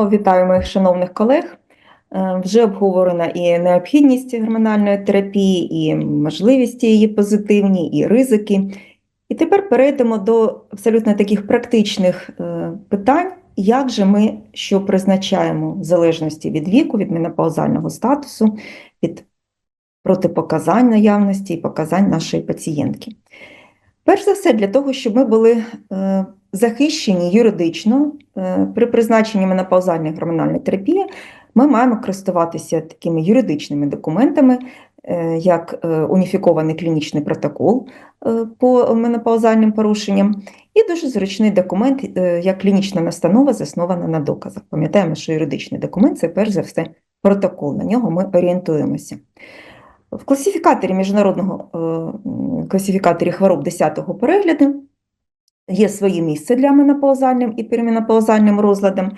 Знову вітаю моїх шановних колег. Е, Вже обговорена і необхідність гормональної терапії, і можливості її позитивні, і ризики. І тепер перейдемо до абсолютно таких практичних е, питань, як же ми що призначаємо в залежності від віку, від менопаузального статусу, від протипоказань наявності і показань нашої пацієнтки. Перш за все, для того, щоб ми були е, захищені юридично е, при призначенні менопаузальної гормональної терапії, ми маємо користуватися такими юридичними документами, е, як е, уніфікований клінічний протокол по менопаузальним порушенням, і дуже зручний документ, як клінічна настанова, заснована на доказах. Пам'ятаємо, що юридичний документ це перш за все протокол, на нього ми орієнтуємося. В класифікаторі міжнародного класифікаторі хвороб 10-го перегляду є своє місце для менопаузальним і переменопаузальним розладам,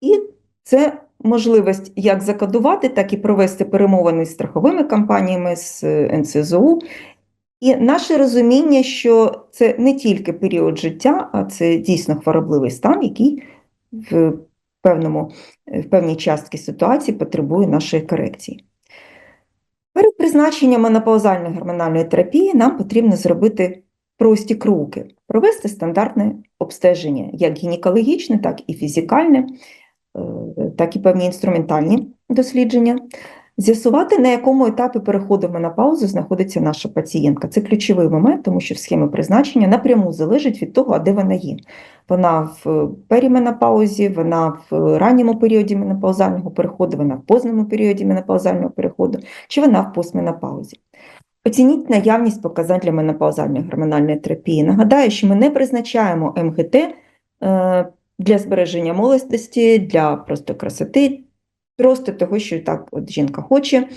і це можливість як закодувати, так і провести перемовини з страховими компаніями, з е, НСЗУ. І наше розуміння, що це не тільки період життя, а це дійсно хворобливий стан, який в певному, в певній частці ситуації потребує нашої корекції. Перед призначенням менопаузальної гормональної терапії нам потрібно зробити прості кроки, провести стандартне обстеження, як гінекологічне, так і фізикальне, е, так і певні інструментальні дослідження, з'ясувати, на якому етапі переходу в менопаузу знаходиться наша пацієнтка. Це ключовий момент, тому що схема призначення напряму залежить від того, а де вона є. Вона в періменопаузі, вона в ранньому періоді менопаузального переходу, вона в позному періоді менопаузального переходу, чи вона в постменопаузі. Оцініть наявність показань для менопаузальної гормональної терапії. Нагадаю, що ми не призначаємо МГТ е, для збереження молодості, для просто красоти, просто того, що так от жінка хоче.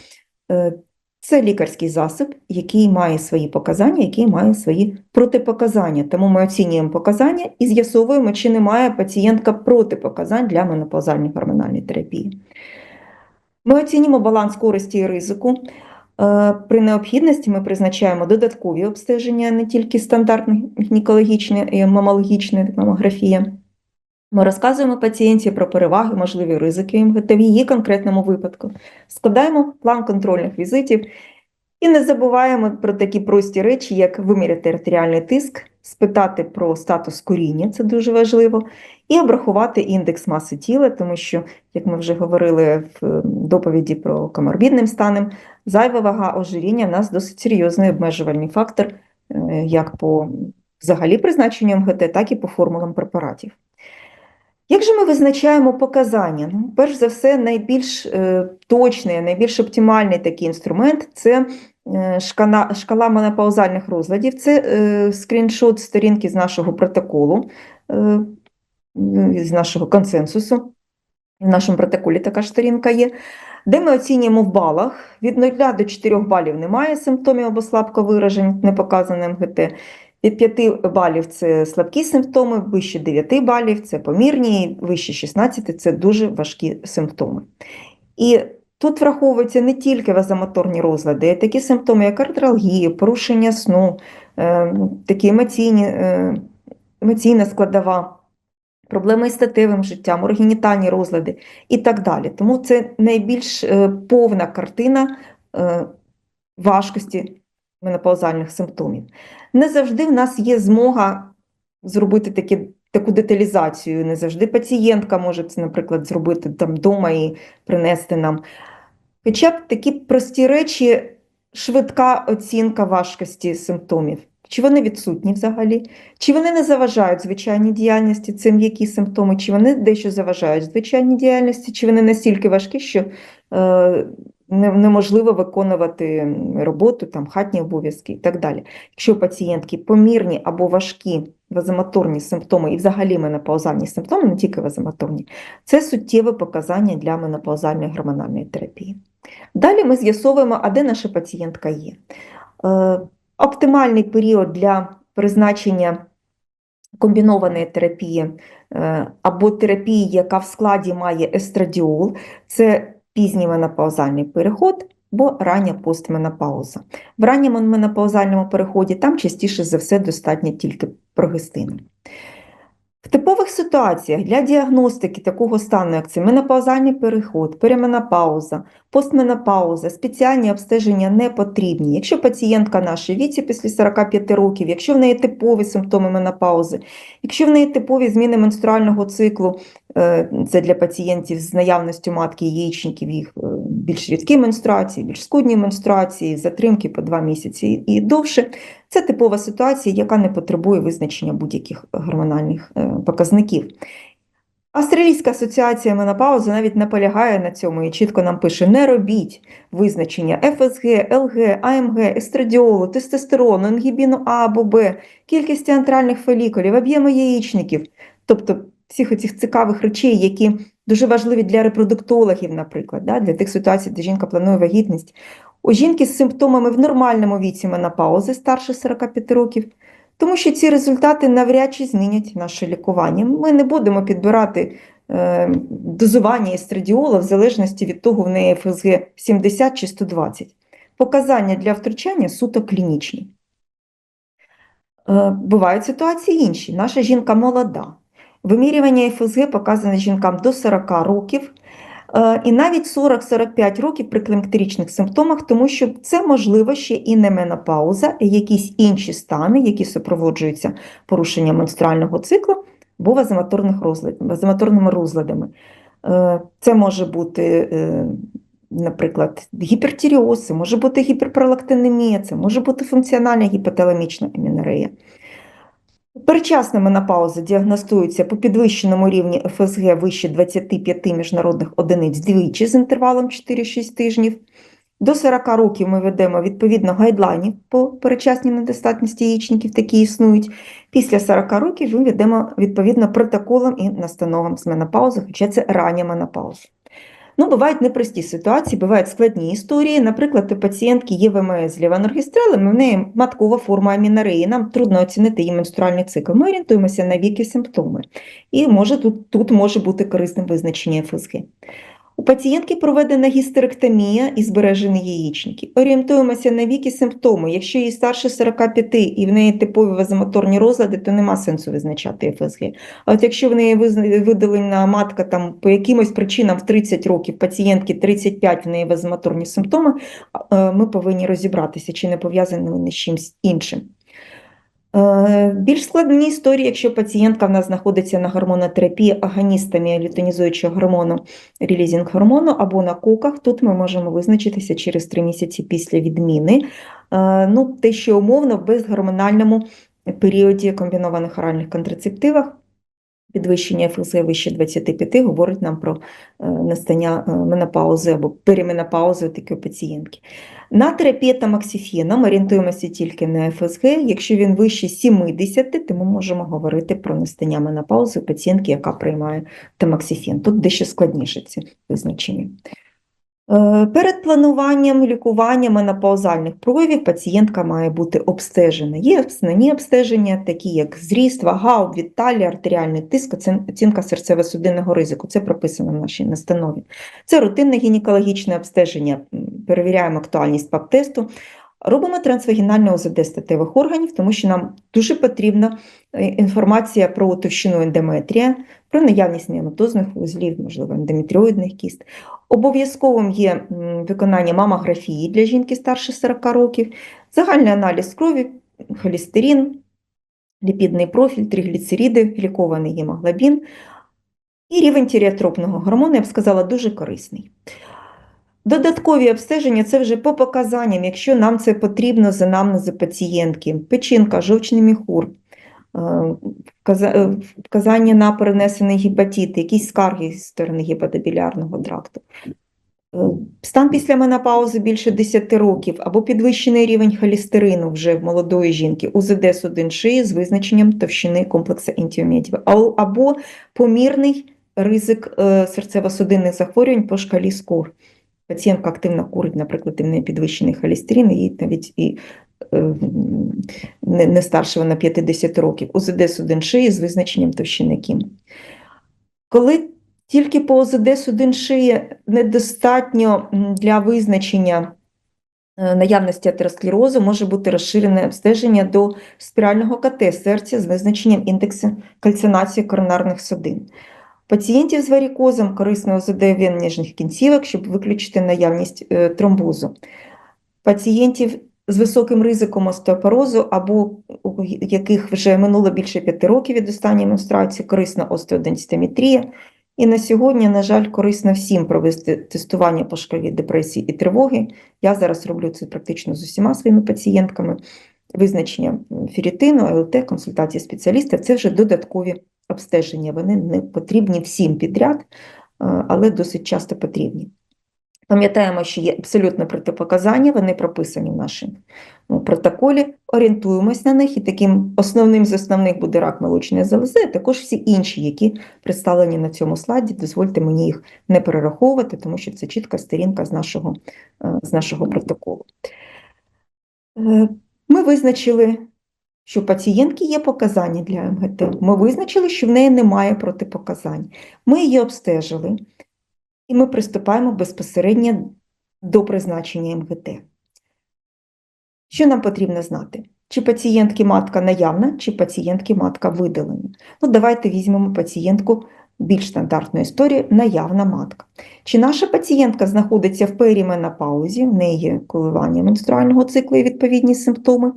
Е, Це лікарський засіб, який має свої показання, який має свої протипоказання. Тому ми оцінюємо показання і з'ясовуємо, чи немає пацієнтка протипоказань для менопаузальної гормональної терапії. Ми оцінюємо баланс користі і ризику. Е, При необхідності ми призначаємо додаткові обстеження, не тільки стандартне гінекологічне і мамологічна мамографія. Ми розказуємо пацієнті про переваги, можливі ризики МГТ в її конкретному випадку. Складаємо план контрольних візитів і не забуваємо про такі прості речі, як виміряти артеріальний тиск, спитати про статус коріння, це дуже важливо, і обрахувати індекс маси тіла, тому що, як ми вже говорили в е, доповіді про коморбідним станом, зайва вага ожиріння в нас досить серйозний обмежувальний фактор, е, як по взагалі призначенню МГТ, так і по формулам препаратів. Як же ми визначаємо показання? Ну, перш за все, найбільш е, точний, найбільш оптимальний такий інструмент це шкала, шкала менопаузальних розладів. Це е, скріншот сторінки з нашого протоколу, е, з нашого консенсусу. В нашому протоколі така ж сторінка є, де ми оцінюємо в балах. Від 0 до 4 балів немає симптомів або слабко виражень, не показане МГТ. Від 5 балів це слабкі симптоми, вище 9 балів це помірні, вище 16 це дуже важкі симптоми. І тут враховуються не тільки вазомоторні розлади, такі симптоми, як артралгія, порушення сну, е, такі емоційні, е, емоційна складова, проблеми із статевим життям, оргінітальні розлади і так далі. Тому це найбільш е, повна картина важкості менопаузальних симптомів. Не завжди в нас є змога зробити такі, таку деталізацію. Не завжди пацієнтка може це, наприклад, зробити там вдома і принести нам. Хоча б такі прості речі, швидка оцінка важкості симптомів. Чи вони відсутні взагалі? Чи вони не заважають звичайній діяльності, цим м'які симптоми, чи вони дещо заважають звичайній діяльності, чи вони настільки важкі, що е, неможливо виконувати роботу, там, хатні обов'язки і так далі. Якщо пацієнтки помірні або важкі вазомоторні симптоми і взагалі менопаузальні симптоми, не тільки вазомоторні, це суттєве показання для менопаузальної гормональної терапії. Далі ми з'ясовуємо, а де наша пацієнтка є. Е, Оптимальний період для призначення комбінованої терапії е, або терапії, яка в складі має естрадіол, це пізній менопаузальний переход або рання постменопауза. В ранньому менопаузальному переході там частіше за все достатньо тільки прогестину. В типових ситуаціях для діагностики такого стану, як це менопаузальний переход, переменопауза, постменопауза, спеціальні обстеження не потрібні. Якщо пацієнтка нашій віці після 45 років, якщо в неї типові симптоми менопаузи, якщо в неї типові зміни менструального циклу, це для пацієнтів з наявністю матки яєчників, їх е, більш рідкі менструації, більш скудні менструації, затримки по 2 місяці і довше, це типова ситуація, яка не потребує визначення будь-яких гормональних е, показників. Австралійська асоціація менопаузи навіть наполягає на цьому і чітко нам пише: не робіть визначення ФСГ, ЛГ, АМГ, естрадіолу, тестостерону, інгібіну А або Б, кількості антральних фолікулів, об'єму яєчників, тобто всіх оцих цікавих речей, які дуже важливі для репродуктологів, наприклад, да, для тих ситуацій, де жінка планує вагітність. У жінки з симптомами в нормальному віці менопаузи старше 45 років, тому що ці результати навряд чи змінять наше лікування. Ми не будемо підбирати е, дозування естрадіола в залежності від того, в неї ФСГ 70 чи 120. Показання для втручання суто клінічні. Е, бувають ситуації інші. Наша жінка молода. Вимірювання ФСГ показане жінкам до 40 років. Е, І навіть 40-45 років при клімактеричних симптомах, тому що це можливо ще і не менопауза, а якісь інші стани, які супроводжуються порушенням менструального циклу або вазомоторними розладами. Е, Це може бути, е, наприклад, гіпертіріоз, може бути гіперпролактинемія, це може бути функціональна гіпоталамічна амінорея. Передчасна менопауза діагностується по підвищеному рівні ФСГ вище 25 міжнародних одиниць двічі з інтервалом 4-6 тижнів. До 40 років ми ведемо відповідно гайдлайнів по передчасній недостатності яєчників, такі існують. Після 40 років ми ведемо відповідно протоколам і настановам з менопаузи, хоча це рання менопауза. Ну, бувають непрості ситуації, бувають складні історії. Наприклад, у пацієнтки є ВМС з лівоноргістрелем, в неї маткова форма амінореї, нам трудно оцінити її менструальний цикл. Ми орієнтуємося на віки симптоми. І може, тут, тут може бути корисним визначення ФСГ. У пацієнтки проведена гістеректомія і збережені яєчники. Орієнтуємося на віки симптоми. Якщо їй старше 45 і в неї типові вазомоторні розлади, то нема сенсу визначати ФСГ. А от якщо в неї видалена матка там, по якимось причинам в 30 років, пацієнтки 35 в неї вазомоторні симптоми, е, ми повинні розібратися, чи не пов'язані вони з чимось іншим. Е, Більш складні історії, якщо пацієнтка в нас знаходиться на гормонотерапії агоністами лютонізуючого гормону, релізінг гормону або на коках, тут ми можемо визначитися через 3 місяці після відміни. Е, Ну, те, що умовно в безгормональному періоді комбінованих оральних контрацептивах підвищення ФСГ вище 25 говорить нам про е, настання е, менопаузи або переменопаузи такої пацієнтки. На терапії тамоксифеном орієнтуємося тільки на ФСГ. Якщо він вище 70, то ми можемо говорити про настання менопаузи пацієнтки, яка приймає тамаксифін. Тут дещо складніше ці визначення. Е, Перед плануванням лікування менопаузальних проявів пацієнтка має бути обстежена. Є основні обстеження, такі як зріст, вага, обвід талії, артеріальний тиск, оцін- оцінка серцево-судинного ризику. Це прописано в нашій настанові. Це рутинне гінекологічне обстеження. Перевіряємо актуальність ПАП-тесту. Робимо трансвагінальне ОЗД статевих органів, тому що нам дуже потрібна е, інформація про товщину ендометрія, про наявність неонатозних вузлів, можливо, ендометріоїдних кіст. Обов'язковим є виконання мамографії для жінки старше 40 років, загальний аналіз крові, холестерин, ліпідний профіль, тригліцериди, лікований гемоглобін і рівень тіріотропного гормону, я б сказала, дуже корисний. Додаткові обстеження це вже по показанням, якщо нам це потрібно за анамнези пацієнтки, печінка, жовчний міхур, е, е, вказання на перенесений гепатит, якісь скарги зі сторони гепатобілярного тракту. Е, Стан після менопаузи більше 10 років або підвищений рівень холестерину вже в молодої жінки, УЗД судин шиї з визначенням товщини комплексу ентіометів, або помірний ризик серцево-судинних захворювань по шкалі СКОР. Пацієнтка активно курить, наприклад, і в неї підвищений холестерин, і навіть і е, не, не старше вона 50 років. УЗД судин шиї з визначенням товщини кім. Коли тільки по ОЗД судин шиї недостатньо для визначення е, наявності атеросклерозу може бути розширене обстеження до спірального КТ серця з визначенням індексу кальцинації коронарних судин. Пацієнтів з варікозом корисно ОЗД ніжних кінцівок, щоб виключити наявність е, тромбозу. Пацієнтів з високим ризиком остеопорозу або у яких вже минуло більше 5 років від останньої менструації, корисна остеоденситометрія. І на сьогодні, на жаль, корисно всім провести тестування по шкалі депресії і тривоги. Я зараз роблю це практично з усіма своїми пацієнтками. Визначення ферритину, ЛТ, консультації спеціалістів це вже додаткові обстеження. Вони не потрібні всім підряд, е, але досить часто потрібні. Пам'ятаємо, що є абсолютно протипоказання, вони прописані в нашому ну, протоколі. Орієнтуємось на них, і таким основним з основних буде рак молочної залози, а також всі інші, які представлені на цьому слайді. Дозвольте мені їх не перераховувати, тому що це чітка сторінка з нашого, е, з нашого протоколу. Е, Ми визначили, що пацієнтки є показання для МГТ. Ми визначили, що в неї немає протипоказань. Ми її обстежили. І ми приступаємо безпосередньо до призначення МГТ. Що нам потрібно знати? Чи пацієнтки матка наявна, чи пацієнтки матка видалена. Ну, давайте візьмемо пацієнтку більш стандартної історії наявна матка. Чи наша пацієнтка знаходиться в періменопаузі, в неї коливання менструального циклу і відповідні симптоми,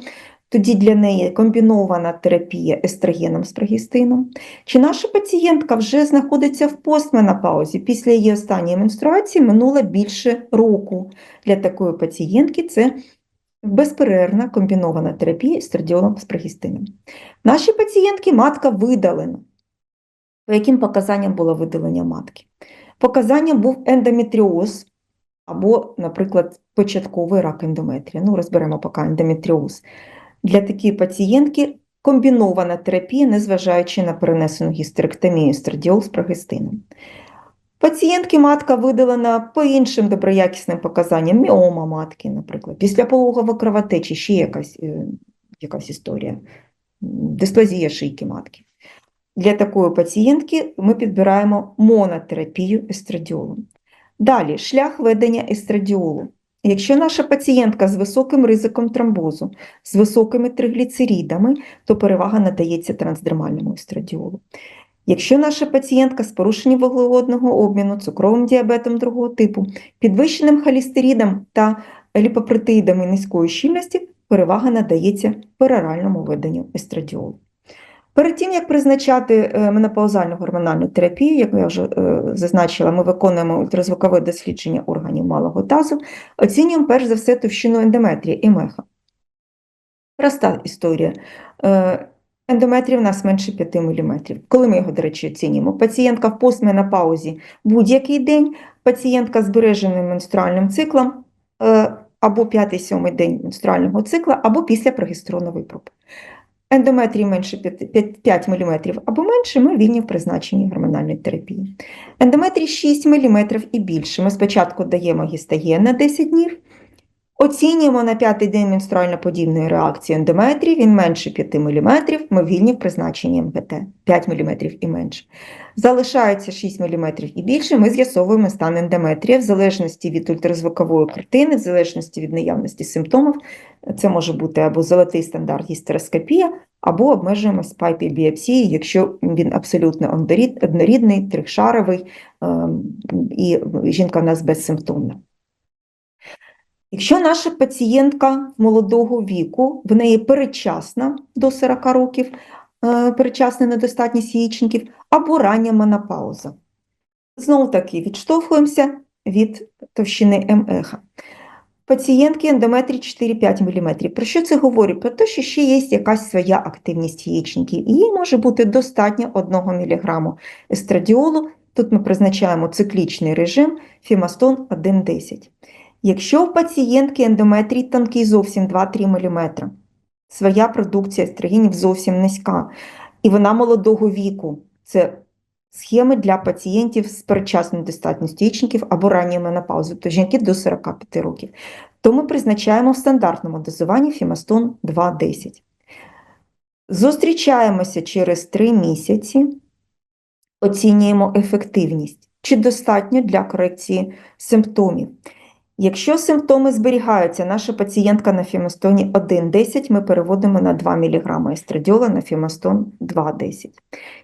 тоді для неї комбінована терапія естрогеном з прогестином. Чи наша пацієнтка вже знаходиться в постменопаузі, після її останньої менструації минуло більше року. Для такої пацієнтки це безперервна комбінована терапія естрадіолом з прогестином. Наші пацієнтки матка видалена. По яким показанням було видалення матки? Показанням був ендометріоз або, наприклад, початковий рак ендометрія. Ну, розберемо поки ендометріоз. Для такої пацієнтки комбінована терапія, незважаючи на перенесену гістеректомію естрадіол з прогестином. Пацієнтки матка видалена по іншим доброякісним показанням, міома матки, наприклад, післяпологова кровотечі, ще якась, е, якась історія, дисплазія шийки матки. Для такої пацієнтки ми підбираємо монотерапію естрадіолом. Далі шлях ведення естрадіолу. Якщо наша пацієнтка з високим ризиком тромбозу, з високими тригліцеридами, то перевага надається трансдермальному естрадіолу. Якщо наша пацієнтка з порушенням вуглеводного обміну, цукровим діабетом другого типу, підвищеним холестеридом та ліпопротеїдами низької щільності, перевага надається пероральному веденню естрадіолу. Перед тим, як призначати е, менопаузальну гормональну терапію, як я вже е, зазначила, ми виконуємо ультразвукове дослідження органів малого тазу, оцінюємо перш за все товщину ендометрія і меха. Проста історія. Е, Ендометрій в нас менше 5 мм. Коли ми його, до речі, оцінюємо? Пацієнтка в постменопаузі будь-який день, пацієнтка з збереженим менструальним циклом або 5-7 день менструального цикла, або після прогестеронової проби ендометрії менше 5, 5 мм або менше, ми вільні в призначенні гормональної терапії. Ендометрій 6 мм і більше. Ми спочатку даємо гістаген на 10 днів, оцінюємо на п'ятий день менструально-подібної реакції ендометрій, він менше 5 мм, ми вільні в призначенні МГТ 5 мм і менше. Залишається 6 мм і більше, ми з'ясовуємо стан ендометрія в залежності від ультразвукової картини, в залежності від наявності симптомів. Це може бути або золотий стандарт гістероскопія, або обмежуємось пайпі біопсії, якщо він абсолютно однорідний, трихшаровий, ем, і жінка в нас безсимптомна. Якщо наша пацієнтка молодого віку, в неї передчасна до 40 років, е, передчасна недостатність яєчників, або рання менопауза. Знову таки відштовхуємося від товщини МЕХа. Пацієнтки ендометрій 4-5 мм. Про що це говорить? Про те, що ще є якась своя активність яєчників. Їй може бути достатньо 1 мг естрадіолу. Тут ми призначаємо циклічний режим фімастон 1,10. Якщо у пацієнтки ендометрій тонкий зовсім 2-3 мм, своя продукція естрогенів зовсім низька, і вона молодого віку, це схеми для пацієнтів з передчасною достатністю яєчників або ранньою менопаузою, тобто жінки до 45 років, то ми призначаємо в стандартному дозуванні фімастон 2,10. Зустрічаємося через 3 місяці, оцінюємо ефективність, чи достатньо для корекції симптомів. Якщо симптоми зберігаються, наша пацієнтка на фімостоні 1,10, ми переводимо на 2 мг естрадіола на фімостон 2,10.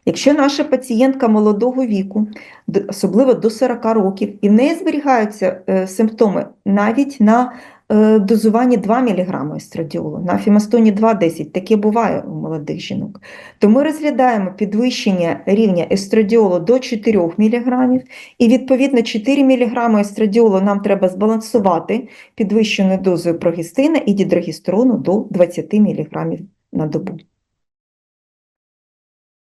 Якщо наша пацієнтка молодого віку, особливо до 40 років, і в неї зберігаються е, симптоми навіть на е, дозуванні 2 мг естрадіолу, на фімостоні 2,10, таке буває у молодих жінок, то ми розглядаємо підвищення рівня естрадіолу до 4 мг, і відповідно 4 мг естрадіолу нам треба збалансувати підвищеною дозою прогестина і дідрогестерону до 20 мг на добу.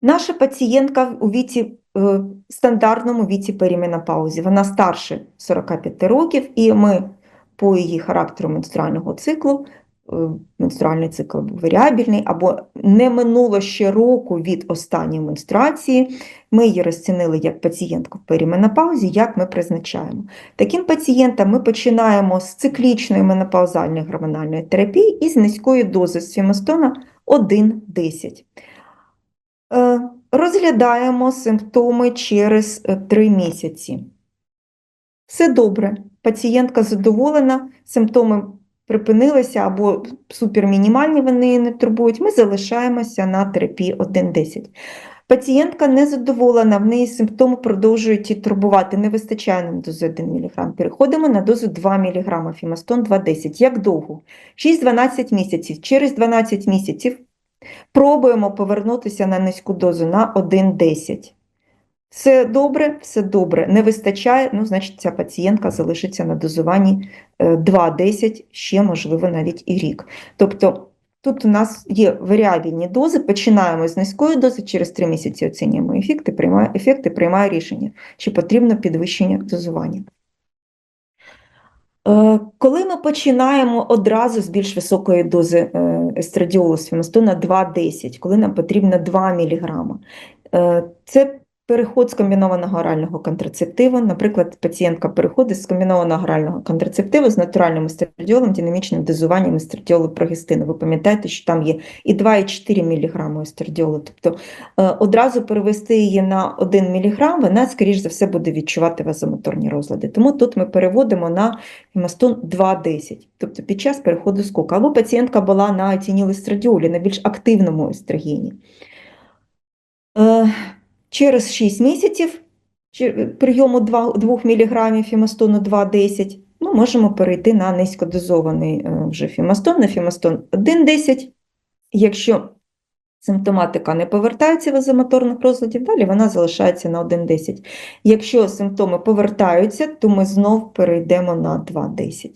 Наша пацієнтка у віці е, стандартному віці періменопаузі. Вона старше 45 років, і ми по її характеру менструального циклу, е, менструальний цикл був варіабельний, або не минуло ще року від останньої менструації, ми її розцінили як пацієнтку в періменопаузі, як ми призначаємо. Таким пацієнтам ми починаємо з циклічної менопаузальної гормональної терапії і з низької дози сфімостона 1,10. Е, Розглядаємо симптоми через 3 місяці. Все добре, пацієнтка задоволена, симптоми припинилися або супермінімальні, вони не турбують. Ми залишаємося на терапії 1,10. Пацієнтка не задоволена, в неї симптоми продовжують її турбувати, не вистачає нам дози 1 мг. Переходимо на дозу 2 мг, фімастон 2,10. Як довго? 6-12 місяців. Через 12 місяців пробуємо повернутися на низьку дозу на 1,10. Все добре, все добре. Не вистачає, ну, значить, ця пацієнтка залишиться на дозуванні е, 2,10, ще, можливо, навіть і рік. Тобто тут у нас є варіабельні дози, починаємо з низької дози, через 3 місяці оцінюємо ефекти, приймає, ефекти, приймає рішення, чи потрібно підвищення дозування. Е, Коли ми починаємо одразу з більш високої дози е, естрадіолу з фемостона 2,10, коли нам потрібно 2 мг, е, це переход з комбінованого орального контрацептиву. Наприклад, пацієнтка переходить з комбінованого орального контрацептиву з натуральним естрадіолом, динамічним дозуванням естрадіолу прогестину. Ви пам'ятаєте, що там є і 2, і 4 мг естрадіолу. Тобто е, одразу перевести її на 1 мг, вона, скоріш за все, буде відчувати вазомоторні розлади. Тому тут ми переводимо на Фімастон 2,10, тобто під час переходу скоку. Або пацієнтка була на етінілестрадіолі, на більш активному естрогені. Е, Через 6 місяців прийому 2, 2 мг фімастону 2,10 ми можемо перейти на низькодозований е, вже фімастон, на фімастон 1,10. Якщо симптоматика не повертається в вазомоторних розладів, далі вона залишається на 1,10. Якщо симптоми повертаються, то ми знов перейдемо на 2,10.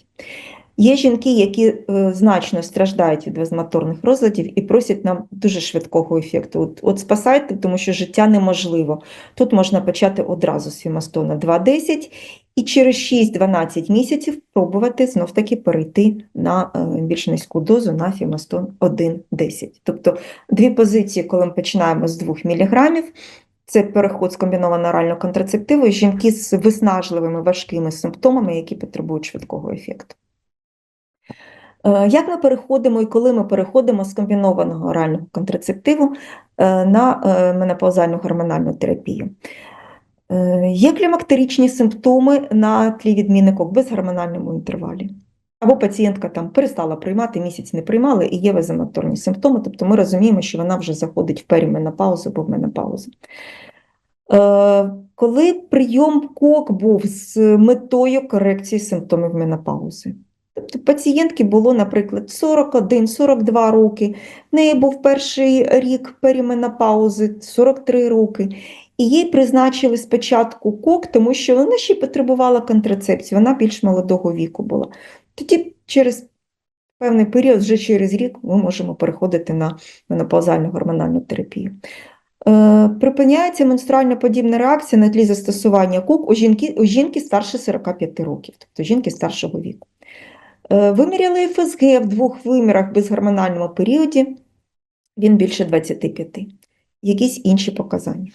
Є жінки, які е, значно страждають від вазомоторних розладів і просять нам дуже швидкого ефекту. От, от спасайте, тому що життя неможливо. Тут можна почати одразу з фімастона 2,10 і через 6-12 місяців пробувати знов-таки перейти на е, більш низьку дозу на фімастон 1,10. Тобто дві позиції, коли ми починаємо з 2 мг, це переход з комбінованого орального контрацептиву, жінки з виснажливими важкими симптомами, які потребують швидкого ефекту. Е, Як ми переходимо і коли ми переходимо з комбінованого орального контрацептиву е, на е, менопаузальну гормональну терапію? Є клімактеричні симптоми на тлі відміни КОК в безгормональному інтервалі. Або пацієнтка там перестала приймати, місяць не приймала, і є вазомоторні симптоми, тобто ми розуміємо, що вона вже заходить в періменопаузу або в менопаузу. Коли прийом КОК був з метою корекції симптомів менопаузи. Тобто пацієнтки було, наприклад, 41-42 роки, в неї був перший рік періменопаузи, 43 роки, і їй призначили спочатку КОК, тому що вона ще потребувала контрацепції, вона більш молодого віку була. Тоді через певний період, вже через рік, ми можемо переходити на менопаузальну гормональну терапію. Е, Припиняється менструально-подібна реакція на тлі застосування КОК у жінки, у жінки старше 45 років, тобто жінки старшого віку. Е, Виміряли ФСГ в двох вимірах в безгормональному періоді, він більше 25. Якісь інші показання.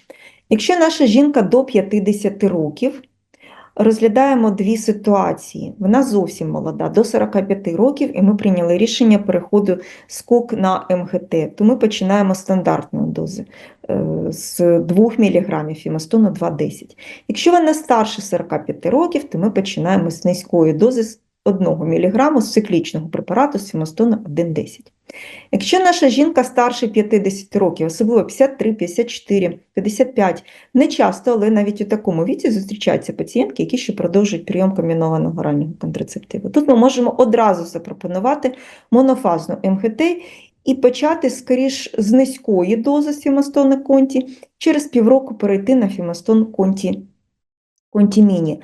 Якщо наша жінка до 50 років, розглядаємо дві ситуації. Вона зовсім молода, до 45 років, і ми прийняли рішення переходу з КОК на МГТ, то ми починаємо з стандартної дози е, з 2 мг фімастону 2,10. Якщо вона старше 45 років, то ми починаємо з низької дози 1 мг з циклічного препарату Сімастона 1,10. Якщо наша жінка старше 50 років, особливо 53, 54, 55, не часто, але навіть у такому віці зустрічаються пацієнтки, які ще продовжують прийом комбінованого раннього контрацептиву. Тут ми можемо одразу запропонувати монофазну МГТ і почати скоріш з низької дози фімастона конті, через півроку перейти на фімастон конті, конті міні.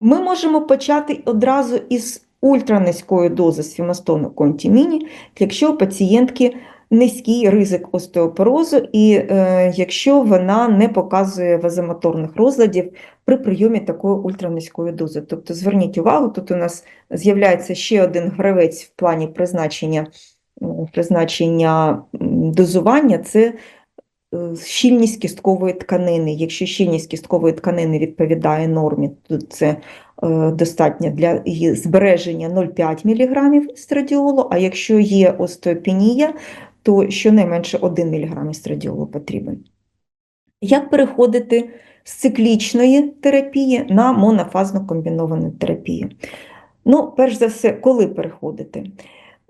Ми можемо почати одразу із ультранизької дози з фімастону конті міні, якщо у пацієнтки низький ризик остеопорозу, і е, якщо вона не показує вазомоторних розладів при прийомі такої ультранизької дози. Тобто зверніть увагу, тут у нас з'являється ще один гравець в плані призначення, призначення дозування це щільність кісткової тканини. Якщо щільність кісткової тканини відповідає нормі, то це е, достатньо для її збереження 0,5 мг естрадіолу, а якщо є остеопенія, то щонайменше 1 мг естрадіолу потрібен. Як переходити з циклічної терапії на монофазну комбіновану терапію? Ну, перш за все, коли переходити?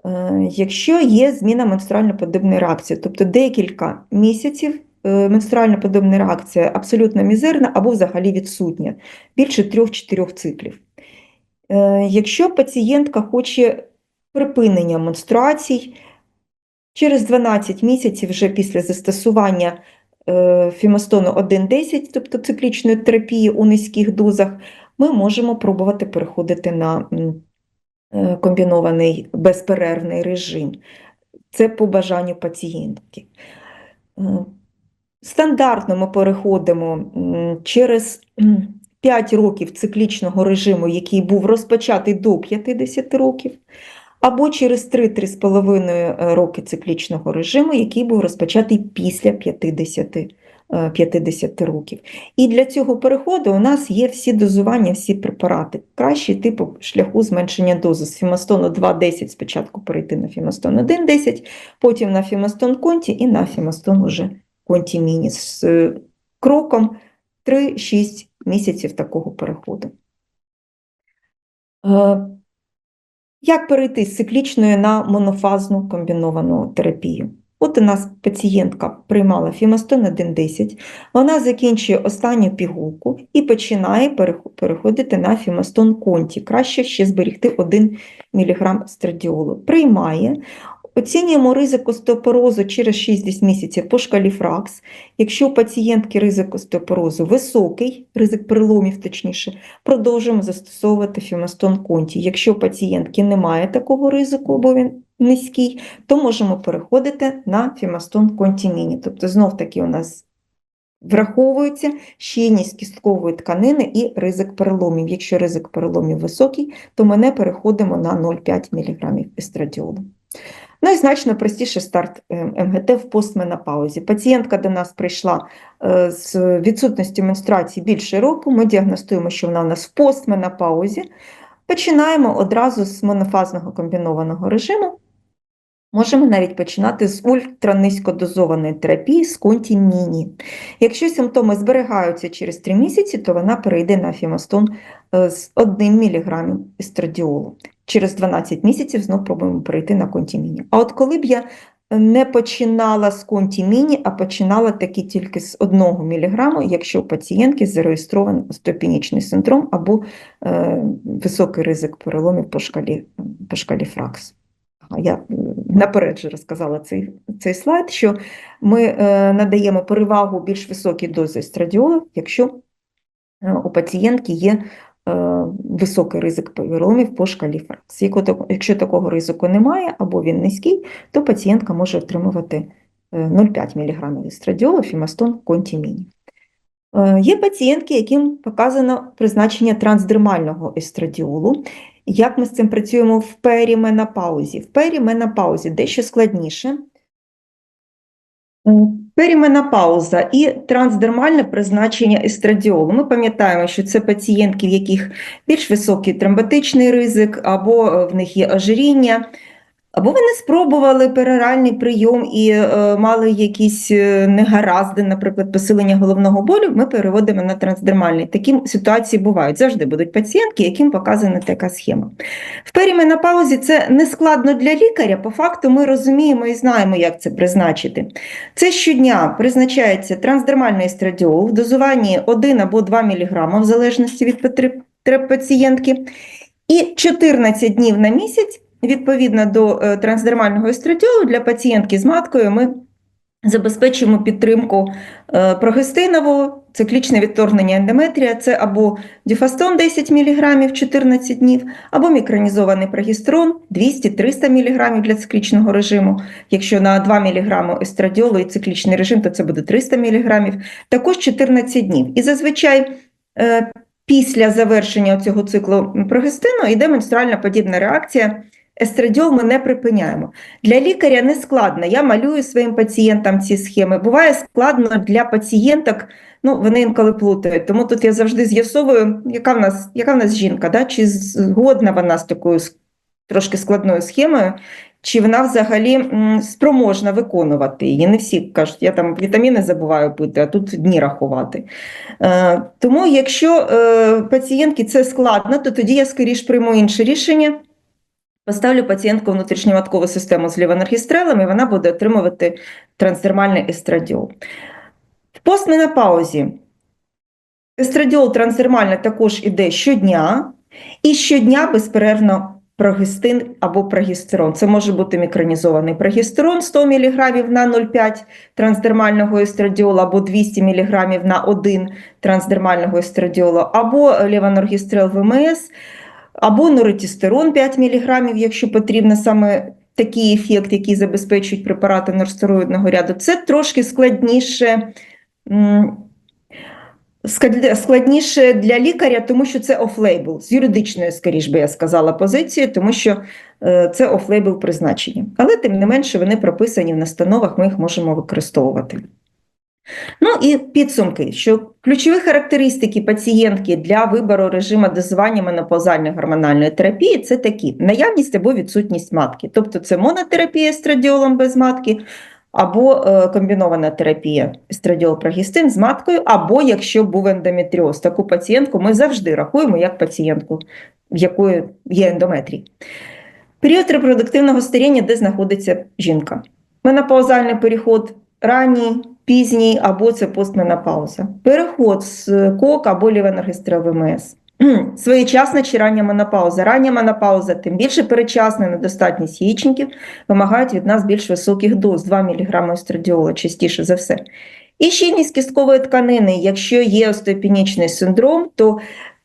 Е, Якщо є зміна менструально-подобної реакції, тобто декілька місяців е, менструально-подобна реакція абсолютно мізерна або взагалі відсутня, більше 3-4 циклів. Е, Якщо пацієнтка хоче припинення менструацій, через 12 місяців вже після застосування фімастону 1,10, тобто циклічної терапії у низьких дозах, ми можемо пробувати переходити на комбінований безперервний режим. Це по бажанню пацієнтки. Е, Стандартно ми переходимо через 5 років циклічного режиму, який був розпочатий до 50 років, або через 3-3,5 роки циклічного режиму, який був розпочатий після 50, е, 50 років. І для цього переходу у нас є всі дозування, всі препарати. Кращий типу шляху зменшення дози з фімастону 2,10 спочатку перейти на фімастон 1,10, потім на фімастон конті і на фімастон уже конті міні з е, кроком 3-6 місяців такого переходу. Е, Як перейти з циклічної на монофазну комбіновану терапію? От у нас пацієнтка приймала фімастон 1,10, вона закінчує останню пігулку і починає переходити на фімастон конті. Краще ще зберігти 1 мг страдіолу. Приймає, оцінюємо ризик остеопорозу через 6 місяців по шкалі ФРАКС. Якщо у пацієнтки ризик остеопорозу високий, ризик переломів точніше, продовжуємо застосовувати фімастон конті. Якщо у пацієнтки немає такого ризику, бо він низький, то можемо переходити на фімастон конті міні. Тобто знов таки у нас враховується щільність кісткової тканини і ризик переломів. Якщо ризик переломів високий, то ми не переходимо на 0,5 мг естрадіолу. Ну і значно простіший старт е, МГТ в постменопаузі. Пацієнтка до нас прийшла е, з відсутністю менструації більше року. Ми діагностуємо, що вона у нас в постменопаузі. Починаємо одразу з монофазного комбінованого режиму. Можемо навіть починати з ультранизькодозованої терапії з конті міні. Якщо симптоми зберігаються через 3 місяці, то вона перейде на фімастон е, з 1 мг естрадіолу. Через 12 місяців знов пробуємо перейти на конті міні. А от коли б я не починала з конті міні, а починала таки тільки з 1 мг, якщо у пацієнтки зареєстрований остеопенічний синдром або е, високий ризик переломів по шкалі, по шкалі ФРАКС. Я наперед вже розказала цей, цей слайд, що ми е, надаємо перевагу більш високій дозі естрадіолу, якщо е, у пацієнтки є е, високий ризик переломів по шкалі ФРАКС. Якщо такого ризику немає або він низький, то пацієнтка може отримувати е, 0,5 мг естрадіолу, фімастон, контіміні. Є пацієнтки, яким показано призначення трансдермального естрадіолу. Як ми з цим працюємо в періменопаузі? В періменопаузі дещо складніше. Періменопауза і трансдермальне призначення естрадіолу. Ми пам'ятаємо, що це пацієнтки, в яких більш високий тромботичний ризик, або е, в них є ожиріння. Або вони спробували пероральний прийом і е, мали якісь е, негаразди, наприклад, посилення головного болю, ми переводимо на трансдермальний. Такі ситуації бувають. Завжди будуть пацієнтки, яким показана така схема. В періменопаузі це не складно для лікаря, по факту ми розуміємо і знаємо, як це призначити. Це щодня призначається трансдермальний естрадіол в дозуванні 1 або 2 мг в залежності від потреб пацієнтки. І 14 днів на місяць, відповідно до е, трансдермального естрадіолу, для пацієнтки з маткою ми забезпечуємо підтримку е, прогестинову, циклічне відторгнення ендометрія, це або діфастон 10 мг 14 днів, або мікронізований прогестерон 200-300 мг для циклічного режиму. Якщо на 2 мг естрадіолу і циклічний режим, то це буде 300 мг, також 14 днів. І зазвичай е, після завершення цього циклу прогестину йде менструальна подібна реакція. Естрадіол ми не припиняємо. Для лікаря не складно. Я малюю своїм пацієнтам ці схеми. Буває складно для пацієнток, ну вони інколи плутають. Тому тут я завжди з'ясовую, яка в нас, яка в нас жінка, да? чи згодна вона з такою трошки складною схемою, чи вона взагалі спроможна виконувати її. Не всі кажуть, я там вітаміни забуваю пити, а тут дні рахувати. Е, Тому, якщо е, пацієнтки це складно, то тоді я скоріш прийму інше рішення. Поставлю пацієнтку внутрішньоматкову систему з лівонаргістрелем, і вона буде отримувати трансдермальний естрадіол. В постменопаузі естрадіол трансдермальний також іде щодня, і щодня безперервно прогестин або прогестерон. Це може бути мікронізований прогестерон 100 мг на 0,5 трансдермального естрадіола або 200 мг на 1 трансдермального естрадіолу, або лівоноргістрел ВМС, або норитістерон 5 мг, якщо потрібно саме такий ефект, який забезпечують препарати норстероїдного ряду. Це трошки складніше. Складніше для лікаря, тому що це офлейбл, з юридичної, скоріш би я сказала, позиції, тому що е, це офлейбл призначення. Але тим не менше вони прописані в настановах, ми їх можемо використовувати. Ну і підсумки, що ключові характеристики пацієнтки для вибору режиму дозування менопаузальної гормональної терапії це такі: наявність або відсутність матки. Тобто це монотерапія естрадіолом без матки, або е, комбінована терапія естрадіол-прогестин з маткою, або якщо був ендометріоз. Таку пацієнтку ми завжди рахуємо як пацієнтку, в якої є ендометрій. Період репродуктивного старіння, де знаходиться жінка. Менопаузальний переход ранній, пізній або це постменопауза. Переход з КОК або лівенергістрел ВМС. Своєчасна чи рання менопауза. Рання менопауза, тим більше передчасна недостатність яєчників, вимагають від нас більш високих доз 2 мг естрадіола, частіше за все. І щільність кісткової тканини. Якщо є остеопенічний синдром, то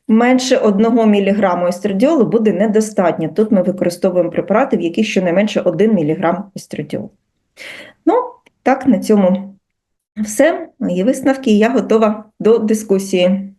менше 1 мг естрадіолу буде недостатньо. Тут ми використовуємо препарати, в яких щонайменше 1 мг естрадіолу. Ну, так, на цьому все. Мої висновки, я готова до дискусії.